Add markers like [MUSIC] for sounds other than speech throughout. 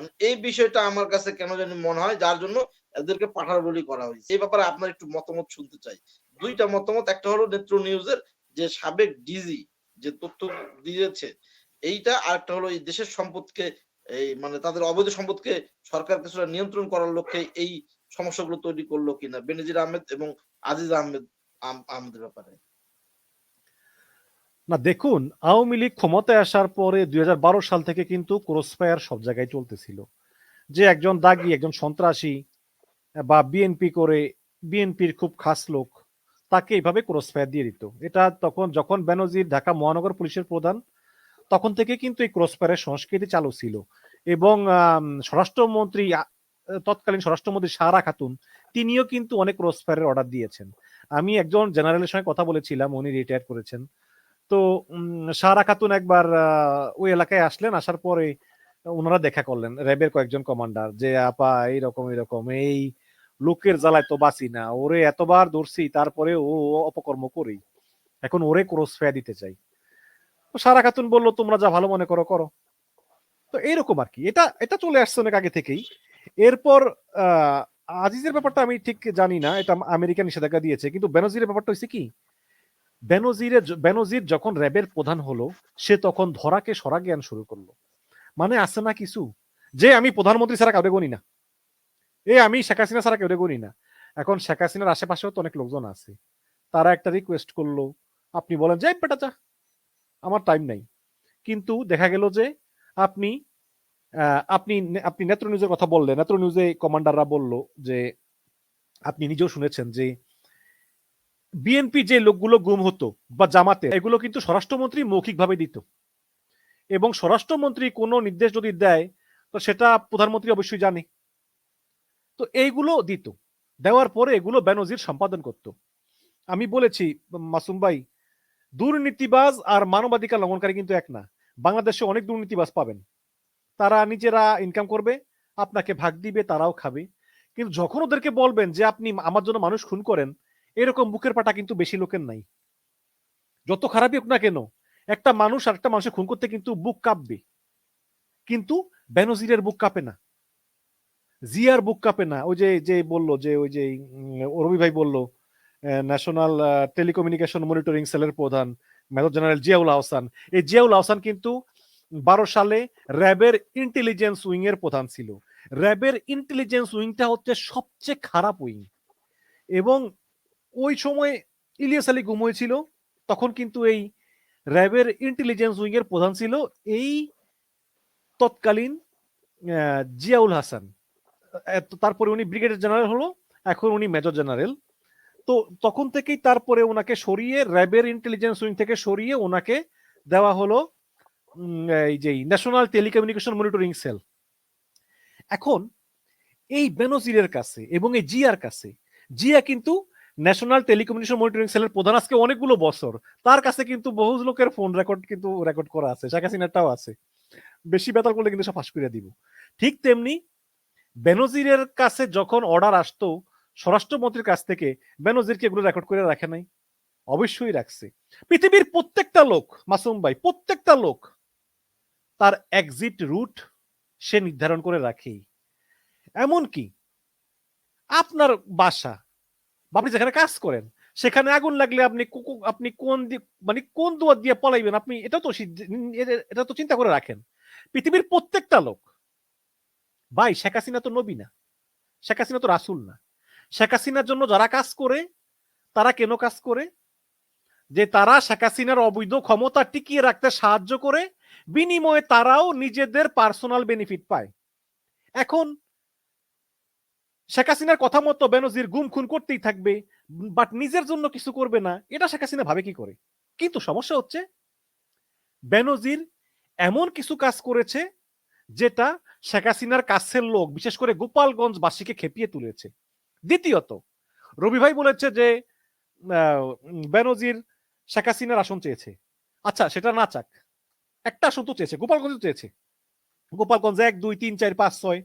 মানে এই বিষয়টা আমার কাছে কেন জানি মনে হয়, যার জন্য এদেরকে পাঠার বলি করা হয়েছে। এই ব্যাপারে আপনার একটু মতামত শুনতে চাই। দুইটা মতামত, একটা হলো নেত্র নিউজের যে সাবেক ডিজি যে তথ্য দিয়েছে, এইটা আর একটা হলো এই দেশের সম্পদকে, এই মানে তাদের অবৈধ সম্পদকে সরকার কিছুটা নিয়ন্ত্রণ করার লক্ষ্যে এই সমস্যাগুলো তৈরি করল কিনা, বেনজির আহমেদ এবং আজিজ আহমেদ আম- আহমেদের ব্যাপারে। না, দেখুন, আওয়ামী লীগ ক্ষমতায় আসার পরে দুই হাজার বারো সাল থেকে কিন্তু ক্রসফায়ার সব জায়গায় চলতেছিল। যে একজন দাগি, একজন সন্ত্রাসী বা বিএনপি করে বিএনপির খুব খাস লোক, তাকে এইভাবে ক্রসফায়ার দিয়ে দিত। এটা তখন যখন বেনজির ঢাকা মহানগর পুলিশের প্রধান, তখন থেকে কিন্তু এই ক্রসফায়ারের সংস্কৃতি চালু ছিল। এবং স্বরাষ্ট্রমন্ত্রী তৎকালীন স্বরাষ্ট্রমন্ত্রী সারা খাতুন, তিনিও কিন্তু অনেক ক্রসফায়ারের অর্ডার দিয়েছেন। আমি একজন জেনারেলের সঙ্গে কথা বলেছিলাম, উনি রিটায়ার করেছেন। তো সারা খাতুন একবার ওই এলাকায় আসলেন, আসার পরে ওনারা দেখা করলেন, র্যাবের কয়েকজন কমান্ডার, যে, আপা, এইরকম এরকম এই লোকের জ্বালায় তো বাঁচি না, ওরে এতবার ধরছি, তারপরে ও অপকর্ম করি, এখন ওরে ক্রস ফেয়া দিতে চাই। সারা খাতুন বলল, তোমরা যা ভালো মনে করো করো। তো এইরকম আর কি, এটা এটা চলে আসছে অনেক আগে থেকেই। এরপর আজিজের ব্যাপারটা আমি ঠিক জানি না, এটা আমেরিকা নিষেধাজ্ঞা দিয়েছে, কিন্তু বেনজিরের ব্যাপারটা হচ্ছে কি বেনজিরে বেনজির যখন র্যাবের প্রধান হলো, সে তখন ধরাকে সরা জ্ঞান শুরু করল। মানে আছে না কিছু? যে আমি প্রধানমন্ত্রী ছাড়া কাউকে গণি না। এ আমি শেখ হাসিনা ছাড়া কাউকে গণি না। এখন শেখ হাসিনার আশেপাশেও তো অনেক লোকজন আছে। তারা একটা রিকোয়েস্ট করল, আপনি বলেন যে বেটা যা। আমার টাইম নাই। কিন্তু দেখা গেল যে, আপনি আপনি আপনি নেত্র নিউজের কথা বললেন। নেত্র নিউজে কমান্ডাররা বলল যে, আপনি নিজেও শুনেছেন যে বিএনপি যে লোকগুলো গুম হতো বা জামাতে, এগুলো কিন্তু স্বরাষ্ট্রমন্ত্রী মৌখিকভাবে দিত। এবং স্বরাষ্ট্রমন্ত্রী কোনো নির্দেশ যদি দেয়, তো সেটা প্রধানমন্ত্রী অবশ্যই জানে। তো এইগুলো দিত। দেওয়ার পরে এগুলো বেনজির সম্পাদন করত। আমি বলেছি, মাসুম ভাই, দুর্নীতিবাজ আর মানবাধিকার লঙ্ঘনকারী কিন্তু এক না। বাংলাদেশে অনেক দুর্নীতিবাজ পাবেন। তারা নিজেরা ইনকাম করবে, আপনাকে ভাগ দিবে, তারাও খাবে। কিন্তু যখন ওদেরকে বলবেন যে, আপনি আমার জন্য মানুষ খুন করেন এরকম বুকের পাটা কিন্তু বেশি লোকের নাই। যত খারাপই হোক না কেন, একটা মানুষ আর একটা মানুষের খুন করতে কিন্তু বুক কাঁপবে। কিন্তু বেনজিরের বুক কাঁপে না। জিয়ার বুক কাঁপে না। ওই যে যে বলল যে, ওই যে রবি ভাই বলল ন্যাশনাল টেলিকমিউনিকেশন মনিটরিং সেলের প্রধান মেজর জেনারেল জিয়াউল আহসান। এই জিয়াউল আহসান কিন্তু বারো সালে র্যাবের ইন্টেলিজেন্স উইং এর প্রধান ছিল। র্যাবের ইন্টেলিজেন্স উইংটা হচ্ছে সবচেয়ে খারাপ উইং এবং ওই সময় ইলিয়াস আলী গুম হয়েছিল তখন কিন্তু এই র্যাবের ইন্টেলিজেন্স উইং এর প্রধান ছিল এই তৎকালীন জিয়াউল হাসান। তারপরে উনি ব্রিগেডিয়ার জেনারেল হলো, এখন উনি মেজর জেনারেল তো তখন থেকেই তারপরে ওনাকে সরিয়ে র্যাবের ইন্টেলিজেন্স উইং থেকে সরিয়ে ওনাকে দেওয়া হলো এই যে ন্যাশনাল টেলিকমিউনিকেশন মনিটরিং সেল এখন এই বেনজিরের কাছে এবং এই জিয়ার কাছে, জিয়া কিন্তু ন্যাশনাল টেলিকমিউনিকেশন মনিটরিং সেলের প্রধান আজকে অনেকগুলো বছর। তার কাছে কিন্তু বহু লোকের ফোন রেকর্ড কিন্তু রেকর্ড করা আছে, শেখ হাসিনারটাও আছে। বেশি বেতার করলে কিন্তু সব ফাঁস করে দিব। ঠিক তেমনি বেনজিরের কাছে যখন অর্ডার আসতো, স্বরাষ্ট্রমন্ত্রীর কাছ থেকে বেনজিরকে এগুলো রেকর্ড করে রাখে নাই। অবশ্যই রাখছে। পৃথিবীর প্রত্যেকটা লোক, মাসুম ভাই, প্রত্যেকটা লোক তার এক্সিট রুট সে নির্ধারণ করে রাখেই। এমনকি আপনার বাসা আপনি যেখানে কাজ করেন, সেখানে আগুন লাগলে আপনি আপনি কোন মানে কোন দুয়ার দিয়ে পলাইবেন? আপনি এটা তো এটা তো চিন্তা করে রাখেন। পৃথিবীর প্রত্যেকটা লোক, ভাই, শেখ হাসিনা তো নবী না, শেখ হাসিনা তো রাসুল না। শেখ হাসিনার জন্য যারা কাজ করে, তারা কেন কাজ করে? যে তারা শেখ হাসিনার অবৈধ ক্ষমতা টিকিয়ে রাখতে সাহায্য করে, বিনিময়ে তারাও নিজেদের পার্সোনাল বেনিফিট পায়। এখন শেখ হাসিনার কথা মতো বেনজির গুম খুন করতেই থাকবে বাট নিজের জন্য কিছু করবে না, এটা শেখ হাসিনা ভাবে কি করে? কিন্তু সমস্যা হচ্ছে, বেনজির এমন কিছু কাজ করেছে, যেটা শেখ হাসিনার কাছের লোক, বিশেষ করে গোপালগঞ্জ বাসীকে খেপিয়ে তুলেছে। দ্বিতীয়ত, রবি ভাই বলেছে যে বেনজির শেখ হাসিনার আসন চেয়েছে। আচ্ছা সেটা না চাক। একটা আসন তো চেয়েছে গোপালগঞ্জ চেয়েছে। গোপালগঞ্জ এক, দুই, তিন, চার, পাঁচ, ছয়।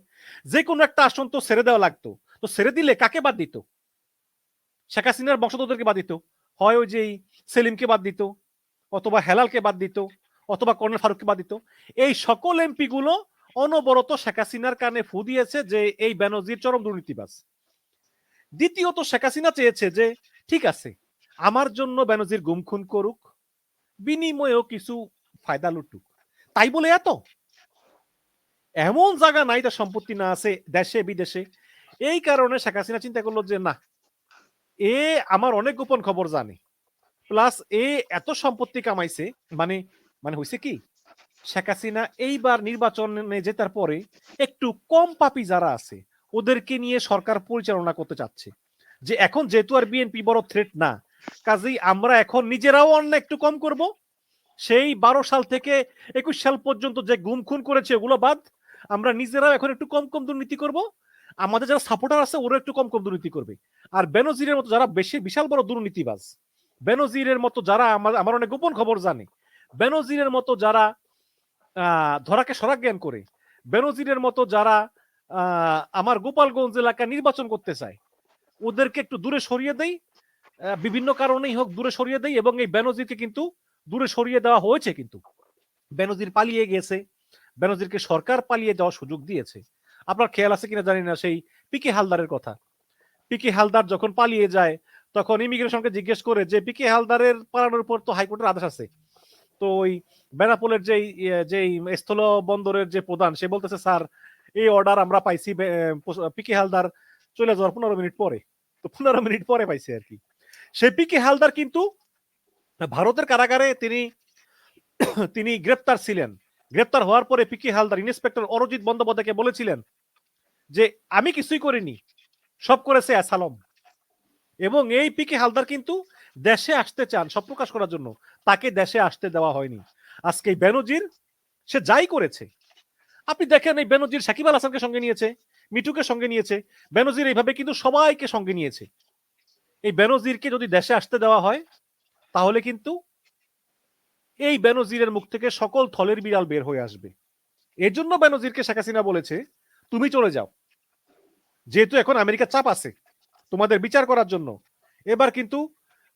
যে কোনো একটা আসন তো ছেড়ে দেওয়া লাগতো। তো ছেড়ে দিলে কাকে বাদ দিত? শেখ হাসিনার বংশধরদেরকে বাদ দিত। হয় ওই যে সেলিমকে বাদ দিত, অথবা হেলালকে বাদ দিত, অথবা কর্নেল ফারুককে বাদ দিত। এই সকল এমপি গুলো অনবরত শেখ হাসিনার কানে ফু দিয়েছে যে এই বেনজির চরম দুর্নীতিবাজ। দ্বিতীয়ত শেখ হাসিনা চেয়েছে যে, ঠিক আছে, আমার জন্য বেনজির গুম খুন করুক, বিনিময়েও কিছু ফায়দা লুটুক। তাই বলে এত? এমন জায়গা নাই তার সম্পত্তি না আছে, দেশে, বিদেশে। এই কারণে শেখ হাসিনা চিন্তা করল যে, না, এ আমার অনেক গোপন খবর জানে। প্লাস এ এত সম্পত্তি কামাইছে মানে মানে হয়েছে কি, শেখ হাসিনা এইবার নির্বাচনে জেতার পরে একটু কম পাপি যারা আছে, ওদেরকে নিয়ে সরকার পরিচালনা করতে চাচ্ছে। যে এখন যেহেতু আর বিএনপি বড় থ্রেট না, কাজেই আমরা এখন নিজেরাও অন্য একটু কম করব। সেই বারো সাল থেকে একুশ সাল পর্যন্ত যে গুম খুন করেছে, ওগুলো বাদ আমরা নিজেরাও এখন একটু কম কম দুর্নীতি করব। আমাদের যারা সাপোর্টার আছে ওরা একটু কম কম দুর্নীতি করবে। আর বেনজিরের মতো যারা বেশি, বিশাল বড় দুর্নীতিবাজ, বেনজিরের মতো যারা আমার আমার অনেক গোপন খবর জানে, বেনজিরের মতো যারা ধরাকে সরা জ্ঞান করে, বেনজিরের মতো যারা আমার গোপালগঞ্জ এলাকা নির্বাচন করতে চায়, ওদেরকে একটু দূরে সরিয়ে দেই। বিভিন্ন কারণেই হোক দূরে সরিয়ে দেই এবং এই বেনজিরকে কিন্তু দূরে সরিয়ে দেওয়া হয়েছে কিন্তু। বেনজির পালিয়ে গেছে। বেনজিরকে সরকার পালিয়ে যাওয়ার সুযোগ দিয়েছে। আপনার খেয়াল আছে কিনা জানি না, সেই পিকে হালদারের কথা। পিকে হালদার যখন পালিয়ে যায়, তখন ইমিগ্রেশনকে জিজ্ঞেস করে যে, পিকে হালদারের পালানোর উপর তো হাইকোর্টের আদেশ আছে। তো ওই বেনাপোলের যেই যেই স্থল বন্দরের যে প্রধান, সে বলতেছে, স্যার, এই অর্ডার আমরা পাইছি পিকে হালদার চলে যাওয়ার পনেরো মিনিট পরে। তো পনেরো মিনিট পরে পাইছে আর কি। সে পিকে হালদার কিন্তু ভারতের কারাগারে তিনি তিনি গ্রেপ্তার ছিলেন। গ্রেপ্তার হওয়ার পরে পিকে হালদার, ইন্সপেক্টর অরজিৎ বন্দ্যোপাধ্যায়কে বলেছিলেন যে, আমি কিছুই করিনি, সব করেছে অ্যাসালম। এবং এই পিকে হালদার কিন্তু দেশে আসতে চান সব প্রকাশ করার জন্য। তাকে দেশে আসতে দেওয়া হয়নি। আজকে এই বেনজির, সে যাই করেছে। আপনি দেখেন এই বেনজির সাকিব আল হাসানকে সঙ্গে নিয়েছে মিটুকে সঙ্গে নিয়েছে। বেনজির এইভাবে কিন্তু সবাইকে সঙ্গে নিয়েছে। এই বেনজিরকে যদি দেশে আসতে দেওয়া হয়, তাহলে কিন্তু এই বেনজিরের মুখ থেকে সকল থলের বিড়াল বের হয়ে আসবে। এর জন্য বেনজিরকে শেখ হাসিনা বলেছে, তুমি চলে যাও। যেহেতু এখন আমেরিকা চাপ আছে তোমাদের বিচার করার জন্য। এবার কিন্তু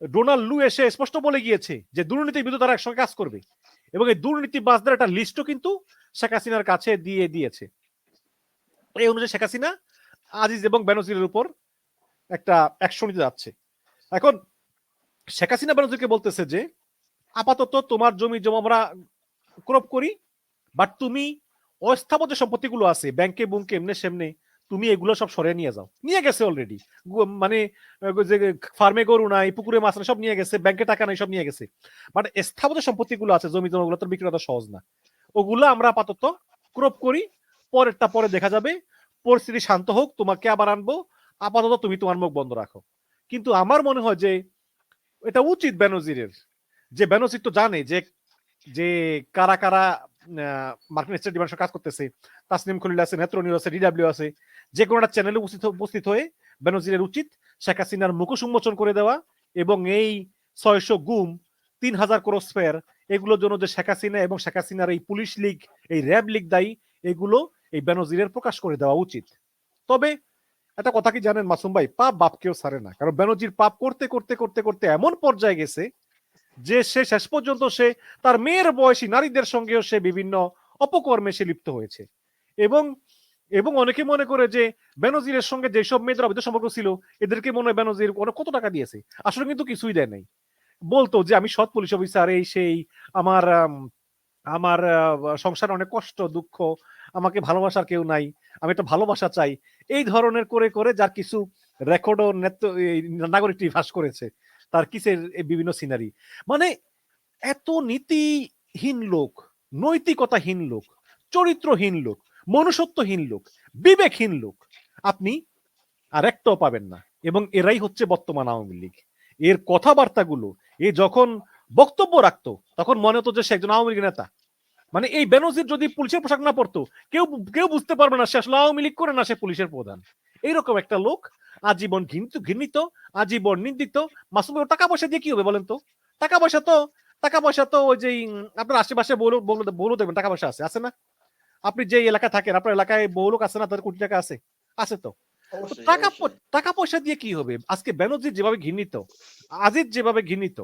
ডোনাল্ড লু এসে স্পষ্ট বলে গিয়েছে যে দুর্নীতির বিরুদ্ধে তারা একসঙ্গে কাজ করবে। এবং এই দুর্নীতি দুর্নীতিবাজদের একটা লিস্টও কিন্তু শেখ হাসিনার কাছে দিয়ে দিয়েছে। এই অনুযায়ী শেখ হাসিনা আজিজ এবং বেনজিরের উপর একটা অ্যাকশন নিতে যাচ্ছে। এখন শেখ হাসিনা বেনজিরকে বলতেছে যে আপাতত তোমার জমি জমা আমরা ক্রপ করি বাট তুমি অস্থাবর সম্পত্তিগুলো আছে, ব্যাংকে বুঙ্কে এমনি সেমনে, তুমি এগুলো সব সরে নিয়ে যাও। নিয়ে গেছে অলরেডি মানে যে ফার্মে গরু নাই, পুকুরে মাছ সব নিয়ে গেছে, ব্যাংকে টাকা নাই, সব নিয়ে গেছে। বাট যে সম্পত্তিগুলো আছে, জমি জমাগুলো তো বিক্রি করা সহজ না। ওগুলো আমরা আপাতত ক্রপ করি, পরেরটা পরে দেখা যাবে, পরিস্থিতি শান্ত হোক, তোমাকে আবার আনব, আপাতত তুমি তোমার মুখ বন্ধ রাখো। কিন্তু আমার মনে হয় যে, এটা উচিত বেনজিরের। যে বেনজির তো জানে যে যে কারা কারা মার্কিন স্টেট ডিপার্টমেন্ট কাজ করতেছে, তাসনিম খলিল আছে নেত্রনীয় আছে ডিডাব্লিউ আছে, যে কোনো একটা চ্যানেলে উপস্থিত উপস্থিত হয়ে বেনজিরের উচিত শেখ হাসিনার মুখোশ উন্মোচন করে দেওয়া এবং এই ছয়শো গুম, তিন হাজার ক্রোস ফেয়ার এগুলোর জন্য যে শেখ হাসিনা এবং শেখ হাসিনার এই পুলিশ লীগ, এই র্যাব লীগ দায়ী, এগুলো এই বেনজিরের প্রকাশ করে দেওয়া উচিত। তবে একটা কথা কি জানেন মাসুম ভাই? পাপ বাপকেও সারে না। কারণ বেনজির পাপ করতে করতে করতে করতে এমন পর্যায়ে গেছে যে সে শেষ পর্যন্ত সে তার মেয়ের বয়সী নারীদের সঙ্গেও সে বিভিন্ন অপকর্মে সে লিপ্ত হয়েছে। এবং এবং অনেকে মনে করে যে বেনজিরের সঙ্গে যেসব মেয়েদের অবৈধ সম্পর্ক ছিল, এদেরকে মনে হয় বেনজির কত টাকা দিয়েছে। আসলে কিন্তু কিছুই দেয় নাই। বলতো যে আমি সৎ পুলিশ অফিসার এই সেই, আমার আমার সংসার অনেক কষ্ট, দুঃখ, আমাকে ভালোবাসার কেউ নাই, আমি একটা ভালোবাসা চাই। এই ধরনের করে করে যার কিছু রেকর্ড ও নেত্র এই নাগরিকটি ফাঁস করেছে। তার কিসের বিভিন্ন সিনারি মানে এত নীতিহীন লোক, নৈতিকতাহীন লোক, চরিত্রহীন লোক, মনুষ্যত্বহীন লোক, বিবেকহীন লোক, আপনি আর একটাও পাবেন না। এবং এরাই হচ্ছে বর্তমান আওয়ামী লীগ। এর কথাবার্তাগুলো, এ যখন বক্তব্য রাখতো, তখন মনে হতো যে সে একজন আওয়ামী লীগ নেতা। মানে এই বেনজির যদি পুলিশের পোশাক না পরতো কেউ কেউ বুঝতে পারবে না সে আসলে আওয়ামী লীগ করে না সে পুলিশের প্রধান। এইরকম একটা লোক আজীবন ঘৃণিত ঘৃণিত আজীবন নিন্দিত। মাসুম টাকা পয়সা দিয়ে কি হবে বলেন তো? টাকা পয়সা তো টাকা পয়সা তো ওই যে আপনার আশেপাশে বলো বলো টাকা পয়সা আছে আছে না? আপনি যে এলাকায় থাকেন আপনার এলাকায় বহু লোক আছে না তাদের কোটি টাকা আছে? আছে তো? তো টাকা টাকা পয়সা দিয়ে কি হবে? আজকে বেনজির যেভাবে ঘৃণিত আজিজ যেভাবে ঘৃণিত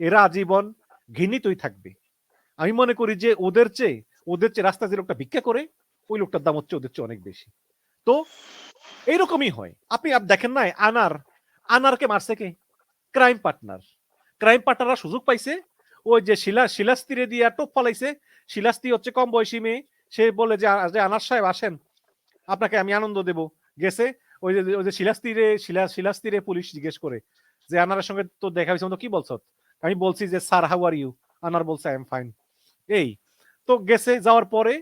এরা আজীবন ঘৃণিতই থাকবে। আমি মনে করি যে ওদের চেয়ে ওদের চেয়ে রাস্তা যে লোকটা ভিক্ষা করে, ওই লোকটার দাম হচ্ছে ওদের চেয়ে অনেক বেশি। তো এইরকমই হয়। আপনি আপ দেখেন না আনার, আনারকে মারছে কে? Crime partner. ক্রাইম পার্টনাররা সুযোগ পাইছে, ওই যে শিলা, শিলাস্তিরে দিয়ে টোপ ফালাইছে। শিলাস্তি হচ্ছে কম বয়সী মেয়ে। সে বলে যে যে আনার সাহেব আসেন, আপনাকে আমি আনন্দ দেব। গেছে, ওই যে ওই যে শিলাস্তিরে শিলা শিলাস্তিরে পুলিশ জিজ্ঞেস করে, যে, আনারের সঙ্গে তো দেখা হয়েছে কি বলছো? আমি বলছি যে, স্যার হাউ আর ইউ আনার বলছে আই এম ফাইন এই তো গেছে যাওয়ার পরে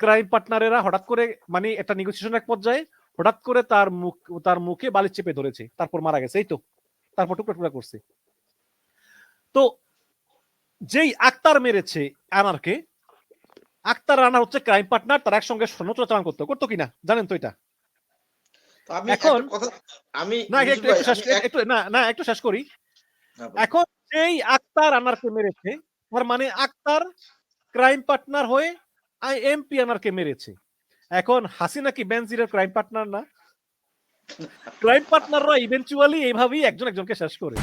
ক্রাইম পার্টনারেরা হঠাৎ করে মানে একটা নেগোসিয়েশন এক পর্যায়ে হঠাৎ করে তার মুখ তার মুখে বালি চেপে ধরেছে তারপর মারা গেছে এই তো তারপর টুকরা টুকরা করছে। তো যেই আক্তার মেরেছে আনারকে আক্তার আনার হচ্ছে ক্রাইম পার্টনার তার একসঙ্গে স্বর্ণ চোরাচালান করতো করতো কিনা জানেন তো এটা? এখন- আমি না একটু একটু না না একটু শেষ করি। এখন যেই আক্তার আনারকে মেরেছে তার মানে আক্তার ক্রাইম পার্টনার হয়ে আই এমপি আনারকে মেরেছে। এখন হাসিনা কি বেনজিরের ক্রাইম পার্টনার না? [LAUGHS] ক্রাইম পার্টনাররা ইভেনচুয়ালি এইভাবেই একজন একজনকে শেষ করে।